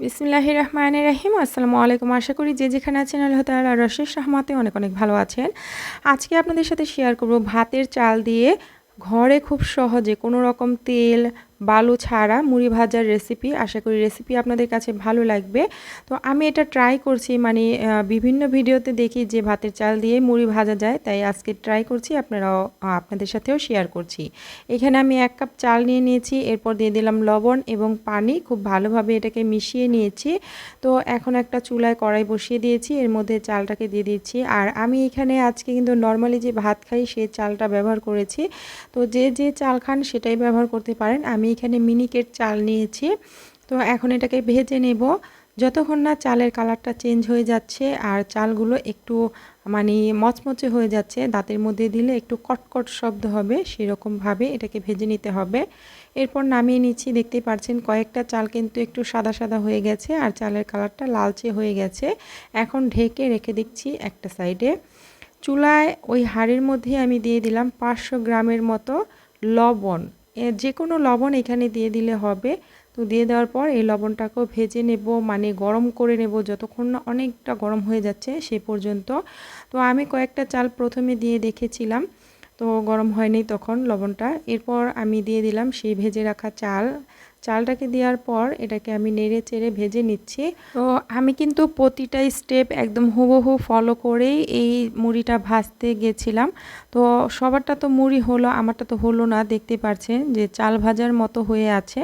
বিসমিল্লাহ রহমান রাহিম। আসসালামু আলাইকুম। আশা করি যে যেখানে আছেন আল্লাহ তালা রশেষ রহমাতে অনেক অনেক ভালো আছেন। আজকে আপনাদের সাথে শেয়ার করব ভাতের চাল দিয়ে ঘরে খুব সহজে কোনো রকম তেল বালু ছাড়া মুড়ি ভাজার রেসিপি আশা করি রেসিপি আপনাদের কাছে ভালো লাগবে। তো আমি এটা ট্রাই করছি মানে বিভিন্ন ভিডিওতে দেখি যে ভাতের চাল দিয়ে মুড়ি ভাজা যায়, তাই আজকে ট্রাই করছি, আপনারাও আপনাদের সাথেও শেয়ার করছি। এখানে আমি এক কাপ চাল নিয়ে নিয়েছি, এরপর দিয়ে দিলাম লবণ এবং পানি, খুব ভালোভাবে এটাকে মিশিয়ে নিয়েছি। তো এখন একটা চুলায় কড়াই বসিয়ে দিয়েছি, এর মধ্যে চালটাকে দিয়ে দিচ্ছি। আর আমি এখানে আজকে কিন্তু নর্মালি যে ভাত খাই সেই চালটা ব্যবহার করেছি। তো যে যে চাল খান, সেটাই ব্যবহার করতে পারেন। আমি এখানে মিনিকেট চাল নিয়েছি। তো এখন এটাকে ভেজে নেব। যতক্ষণ না চালের কালারটা চেঞ্জ হয়ে যাচ্ছে আর চালগুলো একটু মানে মচমচে হয়ে যাচ্ছে, দাঁতের মধ্যে দিলে একটু কটকট শব্দ হবে, সেরকমভাবে এটাকে ভেজে নিতে হবে। এরপর নামিয়ে নিচ্ছি। দেখতেই পাচ্ছেন কয়েকটা চাল কিন্তু একটু সাদা সাদা হয়ে গেছে আর চালের কালারটা লালচে হয়ে গেছে। এখন ঢেকে রেখে দিচ্ছি একটা সাইডে। চুলায় ওই হাড়ের মধ্যে আমি দিয়ে দিলাম পাঁচশো গ্রামের মতো লবণ। যে কোনো লবণ এখানে দিয়ে দিলে হবে। তো দিয়ে দেওয়ার পর এই লবণটাকেও ভেজে নেব মানে গরম করে নেব যতক্ষণ না অনেকটা গরম হয়ে যাচ্ছে সে পর্যন্ত। তো আমি কয়েকটা চাল প্রথমে দিয়ে দেখেছিলাম, তো গরম হয়নি তখন লবণটা। এরপর আমি দিয়ে দিলাম সেই ভেজে রাখা চাল। চালটাকে দেওয়ার পর এটাকে আমি নেড়ে চেড়ে ভেজে নিচ্ছি। তো আমি কিন্তু প্রতিটা স্টেপ একদম হুবহু ফলো করেই এই মুড়িটা ভাজতে গেছিলাম। তো সবারটা তো মুড়ি হলো, আমারটা তো হলো না, দেখতে পাচ্ছেন যে চাল ভাজার মতো হয়ে আছে।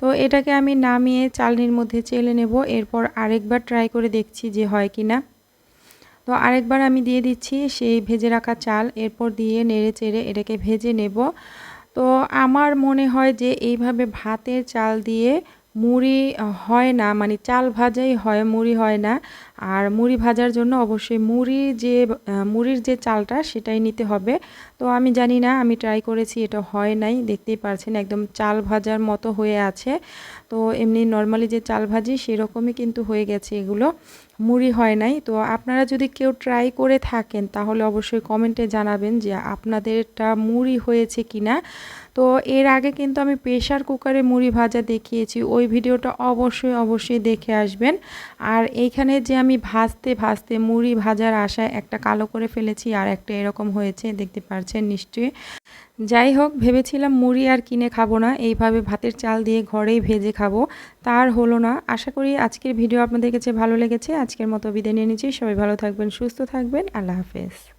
তো এটাকে আমি নামিয়ে চালনির মধ্যে চেলে নেব, এরপর আরেকবার ট্রাই করে দেখছি যে হয় কি না। তো আরেকবার আমি দিয়ে দিচ্ছি সেই ভেজে রাখা চাল, এরপর দিয়ে নেড়ে চেড়ে এটাকে ভেজে নেব। তো আমার মনে হয় যে এইভাবে ভাতের চাল দিয়ে মুড়ি হয় না মানে চাল ভাজাই হয়, মুড়ি হয় না। আর মুড়ি ভাজার জন্য অবশ্যই মুড়ির যে মুড়ির যে চালটা সেটাই নিতে হবে। তো আমি জানি না, আমি ট্রাই করেছি, এটা হয় নাই, দেখতেই পারছেন, একদম চাল ভাজার মতো হয়ে আছে। তো এমনি নর্মালি যে চাল ভাজি সেরকমই কিন্তু হয়ে গেছে এগুলো। মুড়ি হয় নাই। তো আপনারা যদি কেউ ট্রাই করে থাকেন, তাহলে অবশ্যই কমেন্টে জানাবেন যে আপনাদেরটা মুড়ি হয়েছে কি না তো এর আগে কিন্তু আমি প্রেশার কুকারে মুড়ি ভাজা দেখিয়েছি, ওই ভিডিওটা অবশ্যই অবশ্যই দেখে আসবেন। আর এইখানে যে আমি ভাজতে ভাজতে মুড়ি ভাজার আশায় একটা কালো করে ফেলেছি, আর একটা এরকম হয়েছে, দেখতে পারছেন নিশ্চয়ই। যাই হোক, ভেবেছিলাম মুড়ি আর কিনে খাব না, এইভাবে ভাতের চাল দিয়ে ঘরেই ভেজে খাব। তার হলো না। আশা করি আজকের ভিডিও আপনাদের কাছে ভালো লেগেছে। আজকের মতো বিদায় নিয়ে নিচ্ছি। সবাই ভালো থাকবেন, সুস্থ থাকবেন। আল্লাহ হাফেজ।